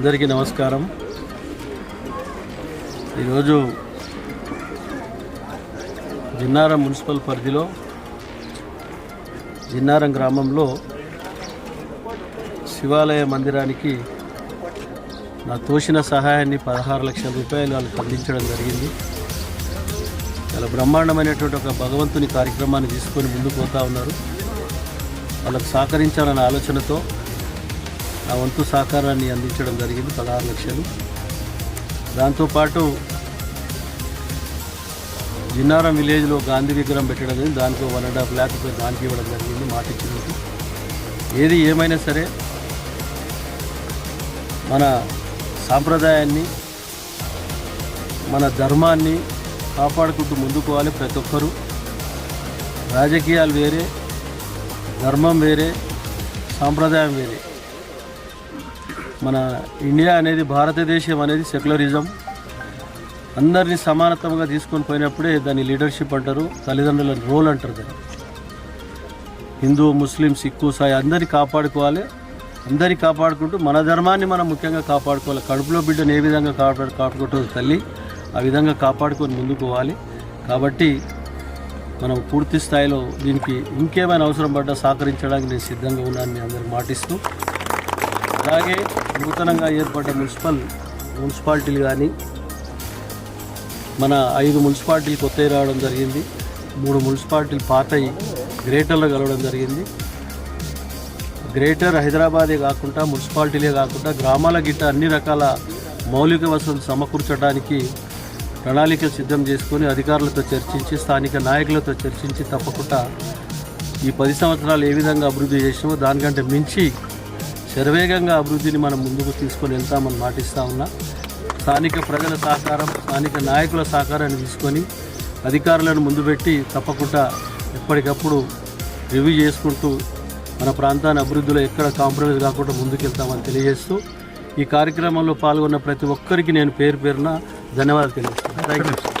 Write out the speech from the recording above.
అందరికీ నమస్కారం. ఈరోజు జిన్నారం మున్సిపల్ పరిధిలో జిన్నారం గ్రామంలో శివాలయ మందిరానికి నా తోసిన సహాయాన్ని పదహారు లక్షల రూపాయలు వాళ్ళకి అందించడం జరిగింది. చాలా బ్రహ్మాండమైనటువంటి ఒక భగవంతుని కార్యక్రమాన్ని తీసుకొని ముందుకు పోతా ఉన్నారు. వాళ్ళకు సహకరించాలన్న ఆలోచనతో ఆ వంతు సహకారాన్ని అందించడం జరిగింది పదహారు లక్షలు. దాంతోపాటు జిన్నారం విలేజ్లో గాంధీ విగ్రహం పెట్టడం జరిగింది. దానికి వన్ అండ్ హాఫ్ ల్యాక్ దానికి ఇవ్వడం జరిగింది మాట ఏది ఏమైనా సరే మన సాంప్రదాయాన్ని మన ధర్మాన్ని కాపాడుకుంటూ ముందుకోవాలి ప్రతి ఒక్కరూ. రాజకీయాలు వేరే ధర్మం వేరే సాంప్రదాయం వేరే. మన ఇండియా అనేది భారతదేశం అనేది సెక్యులరిజం. అందరినీ సమానత్వంగా తీసుకొని పోయినప్పుడే దాన్ని లీడర్షిప్ అంటారు తల్లిదండ్రుల రోల్ అంటారు దాన్ని. హిందూ ముస్లిం సిక్కు సాయి అందరినీ కాపాడుకోవాలి. అందరినీ కాపాడుకుంటూ మన ధర్మాన్ని మనం ముఖ్యంగా కాపాడుకోవాలి. కడుపులో బిడ్డను ఏ విధంగా కాపాడు కాపాడుకుంటుంది తల్లి ఆ విధంగా కాపాడుకొని ముందుకు పోవాలి. కాబట్టి మనం పూర్తి స్థాయిలో దీనికి ఇంకేమైనా అవసరం పడ్డా సహకరించడానికి నేను సిద్ధంగా ఉన్నాను మీ అందరికి మాటిస్తూ అలాగే నూతనంగా ఏర్పడ్డ మున్సిపల్ మున్సిపాలిటీలు కానీ మన ఐదు మున్సిపాలిటీలు కొత్తవి రావడం జరిగింది. మూడు మున్సిపాలిటీలు పాతయి గ్రేటర్లో కలవడం జరిగింది. గ్రేటర్ హైదరాబాదే కాకుండా మున్సిపాలిటీలే కాకుండా గ్రామాల గిట్ట అన్ని రకాల మౌలిక వసతులు సమకూర్చడానికి ప్రణాళిక సిద్ధం చేసుకొని అధికారులతో చర్చించి స్థానిక నాయకులతో చర్చించి తప్పకుండా ఈ పది సంవత్సరాలు ఏ విధంగా అభివృద్ధి చేసినామో దానికంటే మించి శరవేగంగా అభివృద్ధిని మనం ముందుకు తీసుకొని వెళ్తామని మాటిస్తూ ఉన్నా. స్థానిక ప్రజల సహకారం స్థానిక నాయకుల సహకారాన్ని తీసుకొని అధికారులను ముందు పెట్టి తప్పకుండా ఎప్పటికప్పుడు రివ్యూ చేసుకుంటూ మన ప్రాంతాన్ని అభివృద్ధిలో ఎక్కడ కాంప్రమైజ్ కాకుండా ముందుకెళ్తామని తెలియజేస్తూ ఈ కార్యక్రమంలో పాల్గొన్న ప్రతి ఒక్కరికి నేను పేరు పేరున ధన్యవాదాలు తెలియజేస్తాను థ్యాంక్ యూ